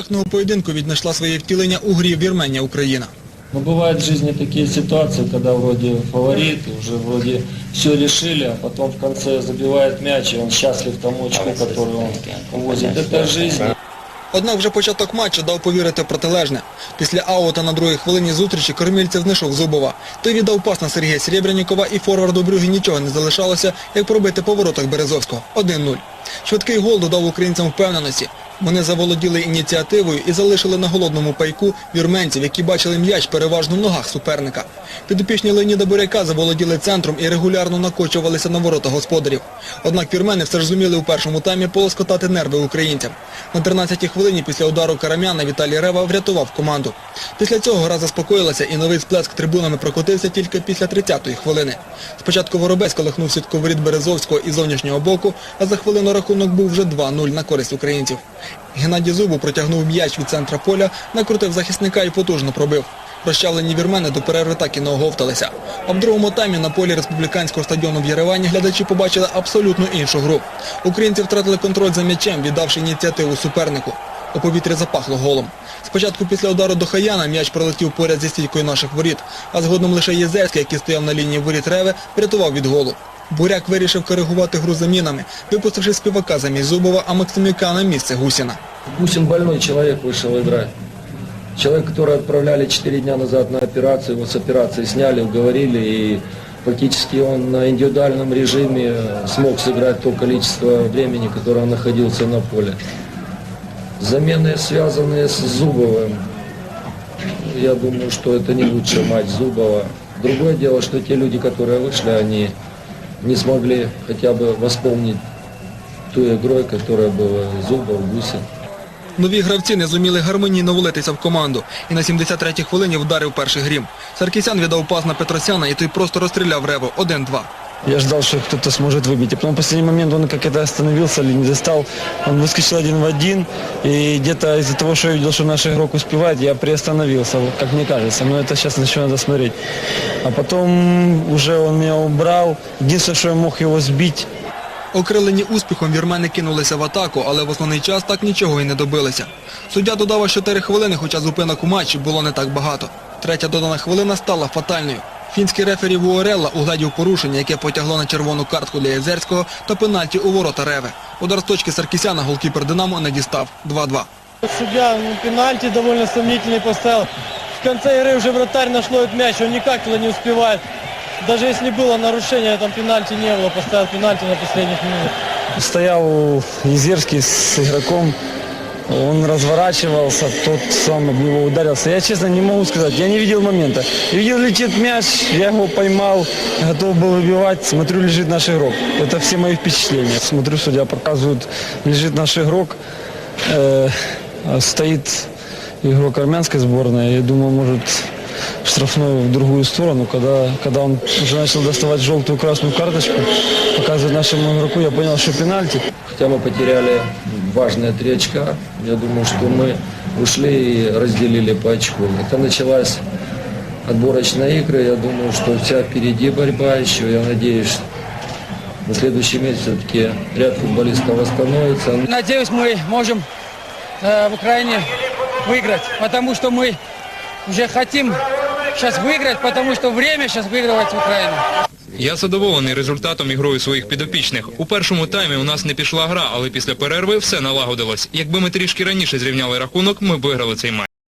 Контрактного поєдинку віднайшла своє втілення у грі Вірменія Україна. Но бывают в жизни такие ситуации, когда вроде фаворит, уже вроде все решили, а потом в конце забивает мяч, и он счастлив тому очку, который он увозит. Это жизнь. Однак вже початок матчу дав повірити в протилежне. Після аута на другій хвилині зустрічі Кормільцев знайшов Зубова. Той віддав пас на Сергія Серебрянікова і форварду Брюги нічого не залишалося, як пробити по воротах Березовського. 1-0. Швидкий гол додав українцям впевненості. Вони заволоділи ініціативою і залишили на голодному пайку вірменців, які бачили м'яч переважно в ногах суперника. Підопічні Леоніда Буряка заволоділи центром і регулярно накочувалися на ворота господарів. Однак вірмени все ж зуміли у першому таймі полоскотати нерви українцям. На 13-й хвилині після удару Карамяна Віталій Рева врятував команду. Після цього гра заспокоїлася і новий сплеск трибунами прокотився тільки після 30-ї хвилини. Спочатку Воробець колихнув сітку воріт Березовського із зовнішнього боку, а за хвилину рахунок був вже 2-0 на користь українців. Геннадій Зубов протягнув м'яч від центра поля, накрутив захисника і потужно пробив. Розчавлені вірмени до перерви так і не оговталися. А в другому таймі на полі республіканського стадіону в Єревані глядачі побачили абсолютно іншу гру. Українці втратили контроль за м'ячем, віддавши ініціативу супернику. У повітрі запахло голом. Спочатку після удару до Хаяна м'яч пролетів поряд зі стійкою наших воріт, а згодом лише Єзерський, який стояв на лінії воріт Реви, врятував від голу. Буряк вирішив коригувати гру замінами, випустивши співака замість Зубова, а Максимюка на місце Гусіна. Гусин больной человек вышел играть. Человек, который отправляли 4 дня назад на операцию, его с операции сняли, уговорили, и фактически он на индивидуальном режиме смог сыграть то количество времени, которое он находился на поле. Замены, связанные с Зубовым, я думаю, что это не лучший матч Зубова. Другое дело, что те люди, которые вышли, они не смогли хотя бы восполнить ту игрой, которая была Зубов, Гусин. Нові гравці не зуміли гармонійно влитися в команду. І на 73-й хвилині вдарив перший грім. Саркісян віддав пас на Петросяна, і той просто розстріляв Реву 1-2. Я ждал, что кто-то сможет выбить. А потом в последний момент он как-то остановился или не достал. Он выскочил один в один. И где-то из-за того, что я видел, что наш игрок успевает, я приостановился, вот как мне кажется. Но это сейчас еще надо смотреть. А потом уже он меня убрал. Единственное, что я мог его сбить, Окрилені успіхом вірмени кинулися в атаку, але в основний час так нічого і не добилися. Суддя додав аж 4 хвилини, хоча зупинок у матчі було не так багато. Третя додана хвилина стала фатальною. Фінський рефері Вуорелла угледів порушення, яке потягло на червону картку для Єзерського та пенальті у ворота Реви. Удар з точки Саркісяна голкіпер Динамо не дістав. 2-2. Судья ну, пенальти довольно сомнительный поставил. В конце игры уже вратарь наш ловит мяч, он никак туда не успевает. Даже если было нарушение, там пенальти не было, поставил пенальти на последних минутах. стоял Езерский с игроком. Он разворачивался, тот сам об него ударился. Я честно не могу сказать, я не видел момента. Видел, летит мяч, я его поймал, готов был выбивать. Смотрю, лежит наш игрок. Это все мои впечатления. Смотрю, судья показывает, лежит наш игрок. Э, а стоит игрок армянской сборной. Я думаю, может в штрафную в другую сторону, когда, когда он уже начал доставать желтую красную карточку, показывает нашему игроку, я понял, что пенальти. Хотя мы потеряли важные три очка, я думаю, что мы ушли и разделили по очку. Это началась отборочная игры, я думаю, что вся впереди борьба еще, я надеюсь, на следующий месяц все-таки ряд футболистов восстановится. Надеюсь, мы можем э, в Украине выиграть, потому что мы уже хотим сейчас выиграть, потому что время сейчас выигрывать в Украине. Я задоволений результатом і грою своїх підопічних. У першому таймі у нас не пішла гра, але після перерви все налагодилось. Якби ми трішки раніше зрівняли рахунок, ми б виграли цей матч.